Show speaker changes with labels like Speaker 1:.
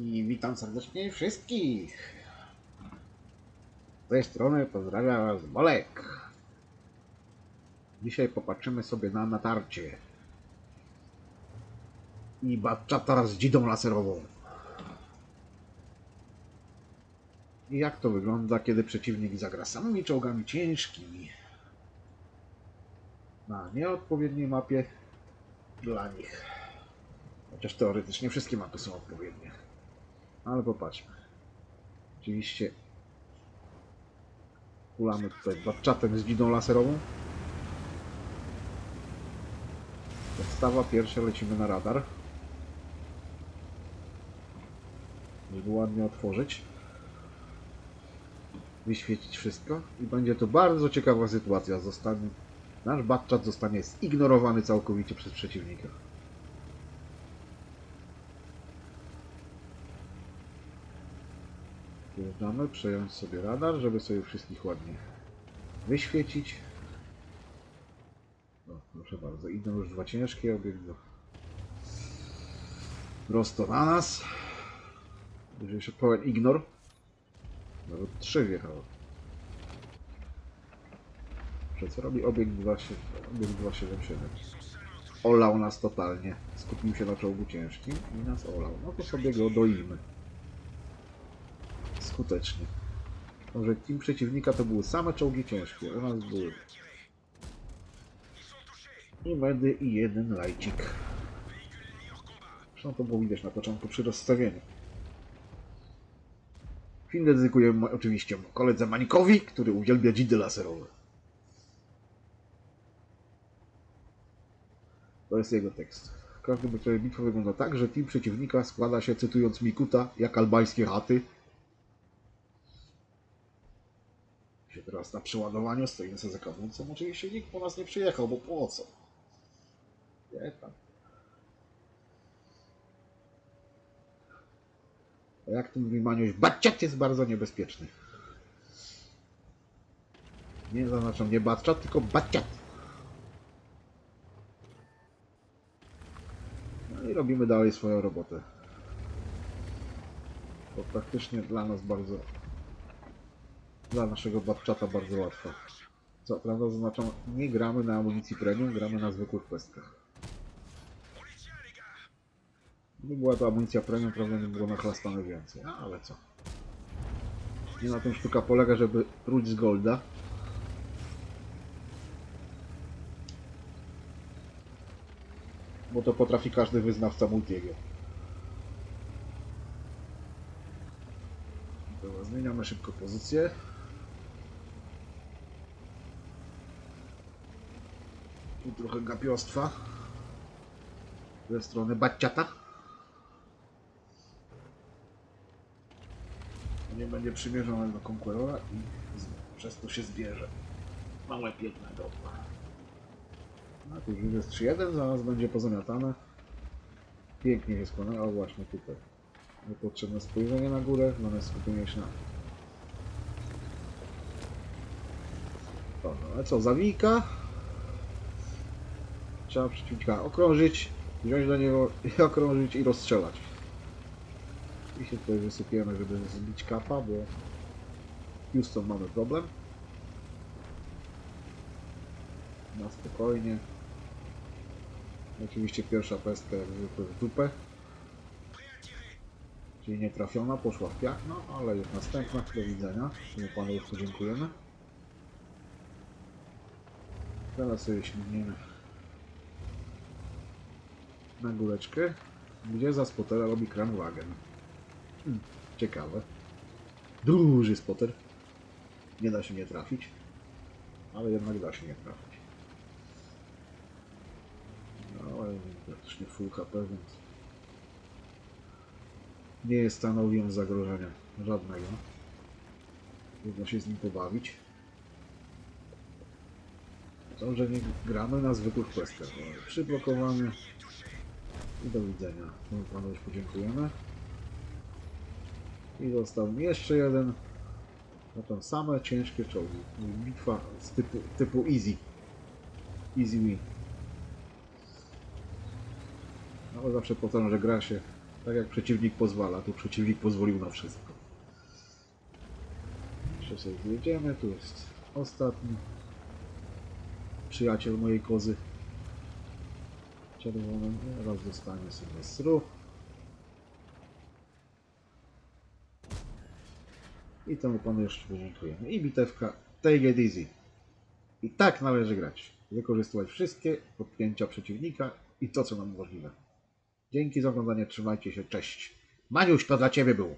Speaker 1: I witam serdecznie wszystkich. Z tej strony pozdrawia Was Bolek. Dzisiaj popatrzymy sobie na natarcie. I Batchata z dzidą laserową. I jak to wygląda, kiedy przeciwnik zagra samymi czołgami ciężkimi? Na nieodpowiedniej mapie dla nich. Chociaż teoretycznie wszystkie mapy są odpowiednie. Ale popatrzmy. Oczywiście kulamy tutaj batczatem z dzidą laserową. Podstawa pierwsza lecimy na radar. Żeby ładnie otworzyć. Wyświecić wszystko. I będzie to bardzo ciekawa sytuacja. Zostanie, nasz batczat zostanie zignorowany całkowicie przez przeciwnika. Wjeżdżamy, przejąć sobie radar, żeby sobie wszystkich ładnie wyświecić. O, proszę bardzo, idą już dwa ciężkie, obiegną prosto na nas. Będzie jeszcze pełen ignor. Nawet trzy wjechało. Co robi obieg 27 obieg 277? Olał nas totalnie. Skupił się na czołgu ciężkim i nas olał. No to sobie go doimy skutecznie. Może team przeciwnika to były same czołgi ciężkie, u nas były i medy i jeden lajcik. Zresztą to było widać na początku przy rozstawieniu. Film dedykuję oczywiście koledze Manikowi, który uwielbia dzidy laserowe. To jest jego tekst. W każdym razie bitwa wygląda tak, że team przeciwnika składa się, cytując Mikuta, jak albańskie chaty, się teraz na przeładowaniu stoimy za kabulcem. Oczywiście nikt po nas nie przyjechał, bo po co? Nie tam. A jak tu mówi Maniuś, batciat jest bardzo niebezpieczny. Nie zaznaczam nie batczat, tylko batciat. No i robimy dalej swoją robotę. To praktycznie dla nas bardzo dla naszego batczata bardzo łatwa. Co prawda zaznaczam, nie gramy na amunicji premium, gramy na zwykłych pestkach. Gdyby była to amunicja premium, prawda nie było nachlastane więcej, no, ale co. Nie na tym sztuka polega, żeby próć z golda. Bo to potrafi każdy wyznawca multiego. Dobra, zmieniamy szybko pozycję. Tu trochę gapiostwa. Ze strony Batciata. Nie będzie przymierzony do Conquerora i przez to się zbierze. Małe jednego. A tu już jest 3-1, zaraz będzie pozamiatane. Pięknie się składa, o właśnie tutaj. Niepotrzebne spojrzenie na górę, zamiast skupienie się na... Dobra, ale co, zawijka? Trzeba przeciwnika okrążyć, wziąć do niego i okrążyć i rozstrzelać. I się tutaj wysypiemy, żeby zbić kapa, bo Houston mamy problem. Na spokojnie. Oczywiście pierwsza pestka jak zwykle w dupę. Czyli nie trafiona, poszła w piach, no ale jest następna. Do widzenia. Temu panu już podziękujemy. Teraz sobie śmigniemy na góreczkę, gdzie za spotera robi Kranwagen. Hmm, ciekawe. Duży spoter. Nie da się nie trafić, ale jednak da się nie trafić. No ale praktycznie full HP, więc nie stanowią zagrożenia żadnego. Trudno się z nim pobawić. To, że nie gramy na zwykłych questach. Przyblokowany. I do widzenia. Temu panu już podziękujemy. I został jeszcze jeden. No to same ciężkie czołgi. Bitwa z typu, typu easy. Easy win. No ale zawsze powtarzam, że gra się Tak jak przeciwnik pozwala, tu przeciwnik pozwolił na wszystko. Jeszcze sobie zjedziemy, tu jest ostatni przyjaciel mojej kozy. Czerwony, raz dostanie sobie sru. I temu panu jeszcze podziękujemy. I bitewka Take it easy. I tak należy grać. Wykorzystywać wszystkie podpięcia przeciwnika i to, co nam możliwe. Dzięki za oglądanie, trzymajcie się, cześć. Maniuś, to dla Ciebie był.